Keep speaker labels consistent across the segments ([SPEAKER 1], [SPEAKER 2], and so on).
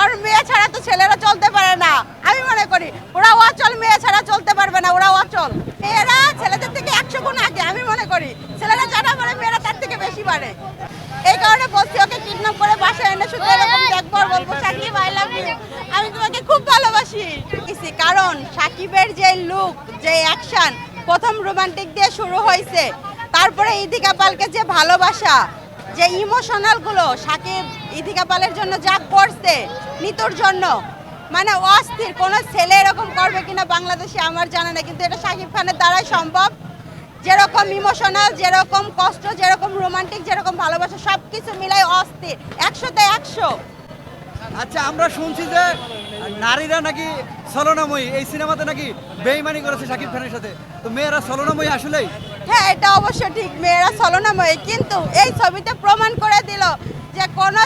[SPEAKER 1] আর মেয়ে ছাড়া তো ছেলেরা চলতে পারে না। আমি মনে করি, ওরা অচল, মেয়ে ছাড়া চলতে পারবে না, ওরা অচল। মেয়েরা ছেলেদের থেকে একশো গুণ আগে, আমি মনে করি। ছেলেরা যারা পারে মেয়েরা তার থেকে বেশি পারে। এই কারণে বলছি, ওকে কিডন্যাপ করে বাসায় এনে শুধু এরকম একবার বলব সাকিব আই লাভ ইউ আমি তোমাকে খুব ভালোবাসি। কারণ সাকিবের যে লুক যে অ্যাকশন প্রথম রোমান্টিক দিয়ে শুরু হয়েছে। তারপরে ইদিকা পালকে যে ভালোবাসা, যে ইমোশনালগুলো সাকিব ইদিকা পালের জন্য যা করছে নিতুর জন্য। মানে অস্থির কোন ছেলে এরকম করবে কিনা বাংলাদেশে আমার জানা নেই কিন্তু এটা সাকিব খানের দ্বারাই সম্ভব। যেরকম ইমোশনাল যেরকম কষ্ট যেরকম রোমান্টিক যেরকম ভালোবাসা সব কিছু মিলাই অস্থির একশোতে একশো।
[SPEAKER 2] আচ্ছা আমরা শুনছি যে নারীরা নাকি ছলনাময়ী এই সিনেমাতে নাকি বেইমানি করেছে শাকিব খানের সাথে। তো মেয়েরা ছলনাময়ী আসলেই?
[SPEAKER 1] হ্যাঁ এটা অবশ্য ঠিক মেয়েরা ছলনাময়ী কিন্তু এই ছবিতে প্রমাণ করে দিল যে কোনো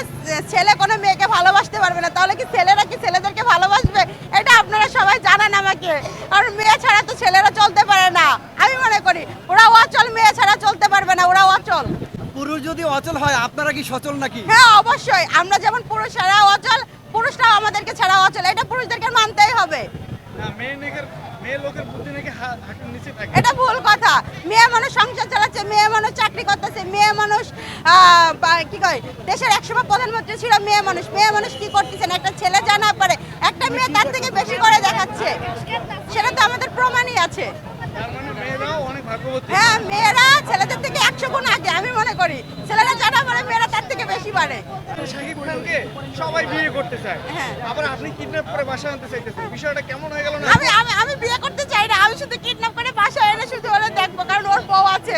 [SPEAKER 1] ছেলে কোনো মেয়েকে ভালোবাসতে পারবে না। তাহলে কি ছেলেরা কি ছেলেদেরকে ভালোবাসবে? এটা আপনারা সবাই জানান আমাকে। কারণ মেয়ে ছাড়া তো ছেলেরা চলতে পারে না। আমি মনে করি ওরা অচল মেয়ে ছাড়া চলতে পারবে না ওরা অচল।
[SPEAKER 2] পুরুষ যদি অচল হয় আপনারা কি সচল নাকি?
[SPEAKER 1] হ্যাঁ অবশ্যই। আমরা যেমন পুরুষেরা অচল পুরুষরাও আমাদেরকে ছাড়া অচল। এটা পুরুষদেরকে মানতেই হবে।
[SPEAKER 3] না, মেয়ে নেকের মেয়ে লোকের বুদ্ধি নাকি হাঁটুর নিচে থাকে।
[SPEAKER 1] এটা ভুল কথা। মেয়ে মানুষ মেয়ে মানুষ কি কয় দেশের একসময় প্রধানমন্ত্রী ছিল মেয়ে মানুষ। মেয়ে মানুষ কি করতেছেন একটা ছেলে জানা পারে একটা মেয়ে তার থেকে বেশি করে দেখাচ্ছে। সেটা তো আমাদের প্রমাণই আছে। হ্যাঁ মেয়েরা ছেলেদের থেকে একশো গুণ আগে আমি মনে করি। ছেলেরা জানা পারে মেয়েরা তার থেকে বেশি পারে
[SPEAKER 3] সবাই বিয়ে করতে চায়।
[SPEAKER 1] হ্যাঁ।
[SPEAKER 3] আবার আপনি কিডন্যাপ করে বাসা আনতে চাইতেছেন। বিষয়টা কেমন হয়ে গেল না?
[SPEAKER 1] আমি বিয়ে করতে চাই না। আমি শুধু কিডন্যাপ করে বাসায় এনে শুধু ওরা দেখব কারণ ওর বউ আছে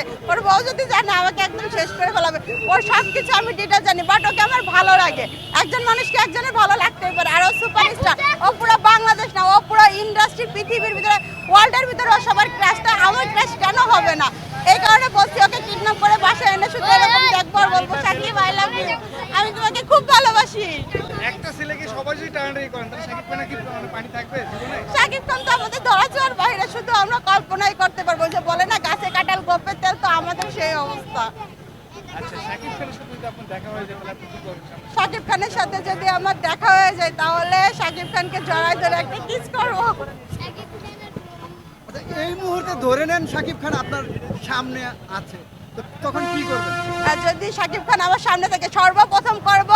[SPEAKER 1] বউ যদি জানে আমাকে একদম শেষ করে ফেলাবে। ওর সব কিছু আমি ডিটেল জানি বাট ওকে আমার ভালো লাগে। একজন মানুষকে একজনের ভালো লাগতেই পারে। আর ও সুপারস্টার ও পুরো বাংলাদেশ না ও পুরো ইন্ডাস্ট্রি পৃথিবীর ভিতরে ওয়ার্ল্ডের ভিতরে ও সবার ক্রাশটা আমার ক্রাশ কেন হবে না? এই কারণে বলছি ওকে কিডন্যাপ করে বাসায় এনে শুধু এরকম আর বলব সাকিব আই লাভ ইউ আমি তোমাকে খুব ভালোবাসি।
[SPEAKER 3] একটা ছেলেকে সবাই যদি টানাটানি করেন তাহলে শাকিব খানের কি মানে পানি থাকবে? জীবনে
[SPEAKER 1] শাকিব খান তো আমাদের ধরা ছোঁয়ার বাইরে শুধু আমরা কল্পনাই করতে পারব যে বলে না গাছে কাটাল গোপের তেল তো আমাদের সেই অবস্থা
[SPEAKER 3] আচ্ছা শাকিব খানের সাথে যদি আপনার দেখা হয়ে যায় তাহলে আপনি কি করবেন?
[SPEAKER 1] শাকিব খানের সাথে যদি আমার দেখা হয়ে যায় তাহলে শাকিব খানকে জড়াই ধরে একটা কিস করব।
[SPEAKER 2] আচ্ছা, এই মুহূর্তে ধরে নেন শাকিব খান আপনার সামনে আছে। তখন কি করবেন?
[SPEAKER 1] যদি শাকিব খান আমার সামনে থেকে সর্বপ্রথম করব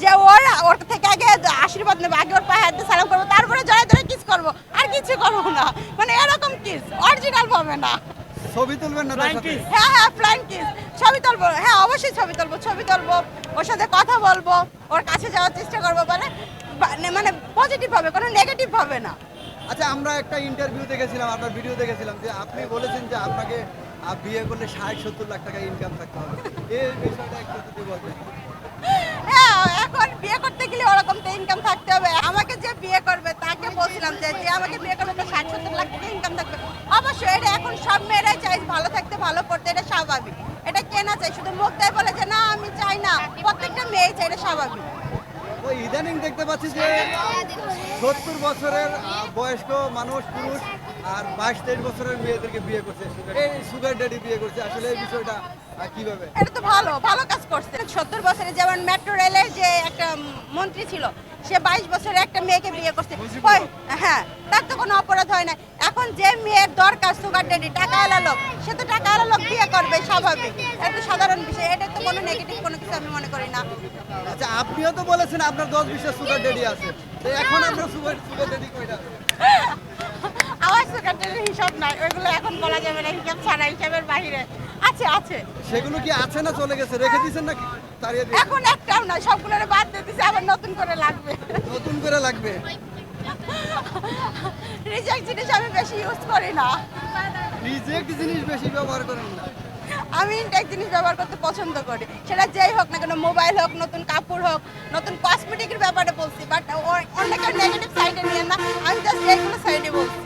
[SPEAKER 1] যে ওর ওর থেকে আগে আশীর্বাদ নেব আগে ওর পায়ে হাত দিয়ে সালাম করব তারপরে জড়াই ধরে কিস করব। আর কিছু করব না। মানে এরকম কিস অরিজিনাল পাবে না।
[SPEAKER 2] ছবি তুলবেন না তার সাথে?
[SPEAKER 1] হ্যাঁ হ্যাঁ ফ্লাইং কিস ছবি তুলবো হ্যাঁ অবশ্যই ছবি তুলবো ছবি তুলবো ওর সাথে কথা বলব ওর কাছে যাওয়ার চেষ্টা করব মানে মানে পজিটিভ হবে কোনো নেগেটিভ হবে না।
[SPEAKER 2] আচ্ছা আমরা একটা ইন্টারভিউ দেখেছিলাম আপনার ভিডিও দেখেছিলাম যে আপনি বলেছেন যে আপনাকে বিয়ে করলে ষাট সত্তর লাখ টাকা ইনকাম থাকতে হবে। এই বিষয়টা একটু যদি বলতেন।
[SPEAKER 1] হ্যাঁ এখন বিয়ে করতে গেলে ওরকম তো ইনকাম থাকতে হবে। আমাকে যে বিয়ে করবে তাকে বলছিলাম যে যে আমাকে বিয়ে করবে তো ষাট সত্তর লাখ টাকা ইনকাম থাকবে। অবশ্যই এটা এখন সব মেয়েরাই চাই ভালো থাকতে ভালো করতে এটা স্বাভাবিক। এটা কেনা চাই শুধু মুখ দেয় বলে যে না আমি চাই না। প্রত্যেকটা মেয়ে চাই এটা স্বাভাবিক।
[SPEAKER 2] ইদানিং দেখতে পাচ্ছি যে সত্তর বছরের বয়স্ক মানুষ পুরুষ আর বাইশ তেইশ বছরের মেয়েদেরকে বিয়ে করছে। এই সুগার ড্যাডি বিয়ে করছে। আসলে এই বিষয়টা কীভাবে?
[SPEAKER 1] এটা তো ভালো ভালো কাজ করছে। সত্তর বছরে যেমন মেট্রো রেলের যে একটা মন্ত্রী ছিল সে বাইশ বছরে একটা মেয়েকে বিয়ে করছে। হ্যাঁ তার তো কোনো অপরাধ হয় না এখন যে মেয়ের দরকার সুগার ড্যাডি টাকা এলা লোক সে তো টাকা এলা লোক বিয়ে করবে স্বাভাবিক। এটা সাধারণ বিষয় এটা তো কোনো নেগেটিভ কোনো কিছু আমি মনে করি না।
[SPEAKER 2] আচ্ছা আপনিও তো বলেছেন আপনার দশ বিশের সুগার ড্যাডি আছে। এখন আপনার সুগার সুগার ড্যাডি কয়টা?
[SPEAKER 1] আমার সুগার ড্যাডির হিসাব নাই ওইগুলো এখন বলা যাবে না হিসাব ছাড়া হিসাবের বাইরে আছে আছে।
[SPEAKER 2] সেগুলো কি আছে না চলে গেছে? রেখে দিয়েছেন নাকি? তাড়িয়ে দিয়ে
[SPEAKER 1] এখন একটাও সবগুলোরে বাদ দিয়ে দিছে আবার নতুন করে লাগবে।
[SPEAKER 2] নতুন করে লাগবে?
[SPEAKER 1] রিজেক্ট জিনিস আমি বেশি ইউজ করি না।
[SPEAKER 2] রিজেক্ট জিনিস বেশি ব্যবহার করেন না।
[SPEAKER 1] আমি ইনটেক জিনিস ব্যবহার করতে পছন্দ করি। সেটা যেই হোক না কেন মোবাইল হোক নতুন কাপড় হোক নতুন কসমেটিকের ব্যাপারে বলছি বাট অনেকের নেগেটিভ সাইডে নিয়ে না আমি জাস্ট এইগুলো সাইডে বলছি।